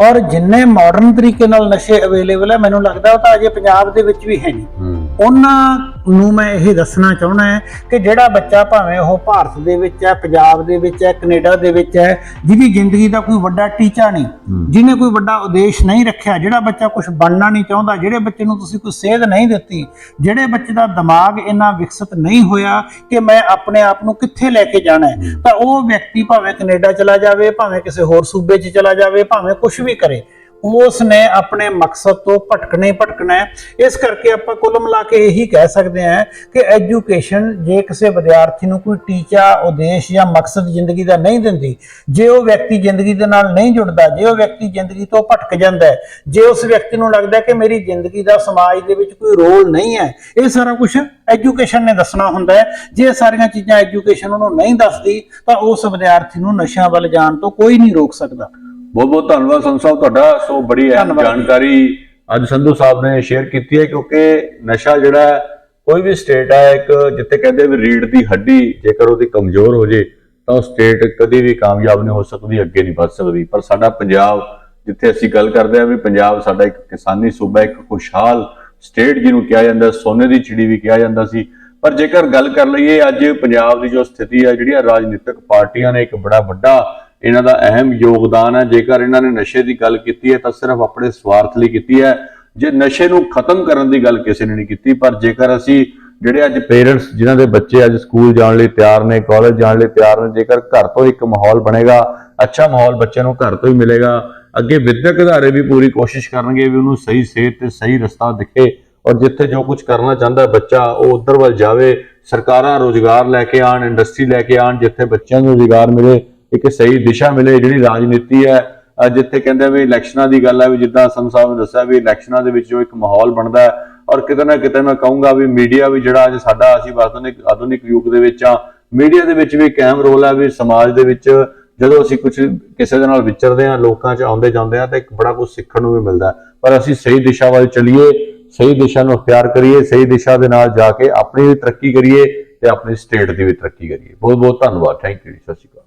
ਔਰ ਜਿੰਨੇ ਮਾਡਰਨ ਤਰੀਕੇ ਨਾਲ ਨਸ਼ੇ ਅਵੇਲੇਬਲ ਹੈ, ਮੈਨੂੰ ਲੱਗਦਾ ਉਹ ਤਾਂ ਅਜੇ ਪੰਜਾਬ ਦੇ ਵਿੱਚ ਵੀ ਹੈ ਨਹੀਂ। ਉਹਨਾਂ ਨੂੰ ਮੈਂ ਇਹ ਦੱਸਣਾ ਚਾਹਣਾ ਹੈ ਕਿ ਜਿਹੜਾ ਬੱਚਾ ਭਾਵੇਂ ਉਹ ਭਾਰਤ ਦੇ ਵਿੱਚ ਹੈ ਪੰਜਾਬ ਦੇ ਵਿੱਚ ਹੈ ਕੈਨੇਡਾ ਦੇ ਵਿੱਚ ਹੈ ਜਿਹਦੀ ਜ਼ਿੰਦਗੀ ਦਾ ਕੋਈ ਵੱਡਾ ਟੀਚਾ ਨਹੀਂ ਜਿਹਨੇ ਕੋਈ ਵੱਡਾ ਉਦੇਸ਼ ਨਹੀਂ ਰੱਖਿਆ ਜਿਹੜਾ ਬੱਚਾ ਕੁਝ ਬਣਨਾ ਨਹੀਂ ਚਾਹੁੰਦਾ ਜਿਹੜੇ ਬੱਚੇ ਨੂੰ ਤੁਸੀਂ ਕੋਈ ਸੇਧ ਨਹੀਂ ਦਿੱਤੀ ਜਿਹੜੇ ਬੱਚੇ ਦਾ ਦਿਮਾਗ ਇੰਨਾ ਵਿਕਸਿਤ ਨਹੀਂ ਹੋਇਆ ਕਿ ਮੈਂ ਆਪਣੇ ਆਪ ਨੂੰ ਕਿੱਥੇ ਲੈ ਕੇ ਜਾਣਾ ਹੈ ਤਾਂ ਉਹ ਵਿਅਕਤੀ ਭਾਵੇਂ ਕੈਨੇਡਾ ਚਲਾ ਜਾਵੇ ਭਾਵੇਂ ਕਿਸੇ ਹੋਰ ਸੂਬੇ 'ਚ ਚਲਾ ਜਾਵੇ ਭਾਵੇਂ ਕੁਝ ਵੀ ਕਰੇ ਉਸ ਨੇ ਆਪਣੇ ਮਕਸਦ ਤੋਂ ਭਟਕਣਾ ਹੀ ਭਟਕਣਾ ਇਸ ਕਰਕੇ ਆਪਾਂ ਕੁੱਲ ਮਿਲਾ ਕੇ ਇਹੀ ਕਹਿ ਸਕਦੇ ਹਾਂ ਕਿ ਐਜੂਕੇਸ਼ਨ ਜੇ ਕਿਸੇ ਵਿਦਿਆਰਥੀ ਨੂੰ ਕੋਈ ਟੀਚਾ, ਉਦੇਸ਼ ਜਾਂ ਮਕਸਦ ਜ਼ਿੰਦਗੀ ਦਾ ਨਹੀਂ ਦਿੰਦੀ, ਜੇ ਉਹ ਵਿਅਕਤੀ ਜ਼ਿੰਦਗੀ ਦੇ ਨਾਲ ਨਹੀਂ ਜੁੜਦਾ, ਜੇ ਉਹ ਵਿਅਕਤੀ ਜ਼ਿੰਦਗੀ ਤੋਂ ਭਟਕ ਜਾਂਦਾ ਜੇ ਉਸ ਵਿਅਕਤੀ ਨੂੰ ਲੱਗਦਾ ਕਿ ਮੇਰੀ ਜ਼ਿੰਦਗੀ ਦਾ ਸਮਾਜ ਦੇ ਵਿੱਚ ਕੋਈ ਰੋਲ ਨਹੀਂ ਹੈ, ਇਹ ਸਾਰਾ ਕੁਝ ਐਜੂਕੇਸ਼ਨ ਨੇ ਦੱਸਣਾ ਹੁੰਦਾ ਹੈ। ਜੇ ਇਹ ਸਾਰੀਆਂ ਚੀਜ਼ਾਂ ਐਜੂਕੇਸ਼ਨ ਉਹਨੂੰ ਨਹੀਂ ਦੱਸਦੀ, ਤਾਂ ਉਸ ਵਿਦਿਆਰਥੀ ਨੂੰ ਨਸ਼ਿਆਂ ਵੱਲ ਜਾਣ ਤੋਂ ਕੋਈ ਨਹੀਂ ਰੋਕ ਸਕਦਾ। ਬਹੁਤ ਬਹੁਤ ਧੰਨਵਾਦ ਸੰਤ ਸਾਹਿਬ ਤੁਹਾਡਾ। ਸੋ ਬੜੀ ਅਹਿਮ। ਜਾਣਕਾਰੀ ਅੱਜ ਸੰਧੂ ਸਾਹਿਬ ਨੇ ਸ਼ੇਅਰ ਕੀਤੀ ਹੈ ਕਿਉਂਕਿ ਨਸ਼ਾ ਜਿਹੜਾ ਹੈ, ਕੋਈ ਵੀ ਸਟੇਟ ਹੈ ਇੱਕ ਜਿੱਥੇ ਕਹਿੰਦੇ ਵੀ ਰੀੜ ਦੀ ਹੱਡੀ ਜੇਕਰ ਉਹਦੀ ਕਮਜ਼ੋਰ ਹੋ ਜੇ ਤਾਂ ਉਹ ਸਟੇਟ ਕਦੀ ਵੀ ਕਾਮਯਾਬ ਨਹੀਂ ਹੋ ਸਕਦੀ ਅੱਗੇ ਨਹੀਂ ਵੱਧ ਸਕਦੀ। ਪਰ ਸਾਡਾ ਪੰਜਾਬ ਜਿੱਥੇ ਅਸੀਂ ਗੱਲ ਕਰਦੇ ਹਾਂ ਵੀ ਪੰਜਾਬ ਸਾਡਾ ਇੱਕ ਕਿਸਾਨੀ ਸੂਬਾ ਇੱਕ ਖੁਸ਼ਹਾਲ ਸਟੇਟ ਜਿਹਨੂੰ ਕਿਹਾ ਜਾਂਦਾ ਸੋਨੇ ਦੀ ਚਿੜੀ ਵੀ ਕਿਹਾ ਜਾਂਦਾ ਸੀ। ਪਰ ਜੇਕਰ ਗੱਲ ਕਰ ਲਈਏ ਅੱਜ ਪੰਜਾਬ ਦੀ ਜੋ ਸਥਿਤੀ ਹੈ ਜਿਹੜੀਆਂ ਰਾਜਨੀਤਿਕ ਪਾਰਟੀਆਂ ਨੇ ਇੱਕ ਬੜਾ ਵੱਡਾ ਇਹਨਾਂ ਦਾ ਅਹਿਮ ਯੋਗਦਾਨ ਹੈ। ਜੇਕਰ ਇਹਨਾਂ ਨੇ ਨਸ਼ੇ ਦੀ ਗੱਲ ਕੀਤੀ ਹੈ, ਤਾਂ ਸਿਰਫ ਆਪਣੇ ਸਵਾਰਥ ਲਈ ਕੀਤੀ ਹੈ। ਜੇ ਨਸ਼ੇ ਨੂੰ ਖਤਮ ਕਰਨ ਦੀ ਗੱਲ ਕਿਸੇ ਨੇ ਨਹੀਂ ਕੀਤੀ, ਪਰ ਜੇਕਰ ਅਸੀਂ ਜਿਹੜੇ ਅੱਜ ਪੇਰੈਂਟਸ ਜਿਨ੍ਹਾਂ ਦੇ ਬੱਚੇ ਅੱਜ ਸਕੂਲ ਜਾਣ ਲਈ ਤਿਆਰ ਨੇ ਕਾਲਜ ਜਾਣ ਲਈ ਤਿਆਰ ਨੇ, ਜੇਕਰ ਘਰ ਤੋਂ ਇੱਕ ਮਾਹੌਲ ਬਣੇਗਾ, ਅੱਛਾ ਮਾਹੌਲ ਬੱਚੇ ਨੂੰ ਘਰ ਤੋਂ ਹੀ ਮਿਲੇਗਾ, ਅੱਗੇ ਵਿਦਿਅਕ ਅਦਾਰੇ ਵੀ ਪੂਰੀ ਕੋਸ਼ਿਸ਼ ਕਰਨਗੇ ਵੀ ਉਹਨੂੰ ਸਹੀ ਸੇਧ ਤੇ ਸਹੀ ਰਸਤਾ ਦਿਖੇ ਔਰ ਜਿੱਥੇ ਜੋ ਕੁਝ ਕਰਨਾ ਚਾਹੁੰਦਾ ਬੱਚਾ, ਉਹ ਉਧਰ ਵੱਲ ਜਾਵੇ, ਸਰਕਾਰਾਂ ਰੋਜ਼ਗਾਰ ਲੈ ਕੇ ਆਣ ਇੰਡਸਟਰੀ ਲੈ ਕੇ ਆਣ ਜਿੱਥੇ ਬੱਚਿਆਂ ਨੂੰ ਰੋਜ਼ਗਾਰ ਮਿਲੇ ਇੱਕ ਸਹੀ ਦਿਸ਼ਾ ਮਿਲੇ, ਜਿਹੜੀ ਰਾਜਨੀਤੀ ਹੈ ਜਿੱਥੇ ਕਹਿੰਦੇ ਵੀ ਇਲੈਕਸ਼ਨਾਂ ਦੀ ਗੱਲ ਹੈ, ਵੀ ਜਿੱਦਾਂ ਸੰਤ ਸਾਹਿਬ ਨੇ ਦੱਸਿਆ ਵੀ ਇਲੈਕਸ਼ਨਾਂ ਦੇ ਵਿੱਚ ਜੋ ਇੱਕ ਮਾਹੌਲ ਬਣਦਾ ਹੈ। ਔਰ ਕਿਤੇ ਨਾ ਕਿਤੇ ਮੈਂ ਕਹੂੰਗਾ ਵੀ ਮੀਡੀਆ ਵੀ ਜਿਹੜਾ ਅੱਜ ਸਾਡਾ ਅਸੀਂ ਆਧੁਨਿਕ ਆਧੁਨਿਕ ਯੁੱਗ ਦੇ ਵਿੱਚ ਆ ਮੀਡੀਆ ਦੇ ਵਿੱਚ ਵੀ ਇੱਕ ਅਹਿਮ ਰੋਲ ਹੈ ਵੀ ਸਮਾਜ ਦੇ ਵਿੱਚ ਜਦੋਂ ਅਸੀਂ ਕੁਝ ਕਿਸੇ ਦੇ ਨਾਲ ਵਿਚਰਦੇ ਆ ਲੋਕਾਂ 'ਚ ਆਉਂਦੇ ਜਾਂਦੇ ਆ ਤਾਂ ਇੱਕ ਬੜਾ ਕੁਝ ਸਿੱਖਣ ਨੂੰ ਵੀ ਮਿਲਦਾ ਪਰ ਅਸੀਂ ਸਹੀ ਦਿਸ਼ਾ ਵੱਲ ਚੱਲੀਏ, ਸਹੀ ਦਿਸ਼ਾ ਨੂੰ ਅਖਤਿਆਰ ਕਰੀਏ, ਸਹੀ ਦਿਸ਼ਾ ਦੇ ਨਾਲ ਜਾ ਕੇ ਆਪਣੀ ਵੀ ਤਰੱਕੀ ਕਰੀਏ ਤੇ ਆਪਣੀ ਸਟੇਟ ਦੀ ਵੀ ਤਰੱਕੀ ਕਰੀਏ। ਬਹੁਤ ਬਹੁਤ ਧੰਨਵਾਦ ਥੈਂਕ ਯੂ ਸਤਿ ਸ਼੍ਰੀ ਅਕਾਲ।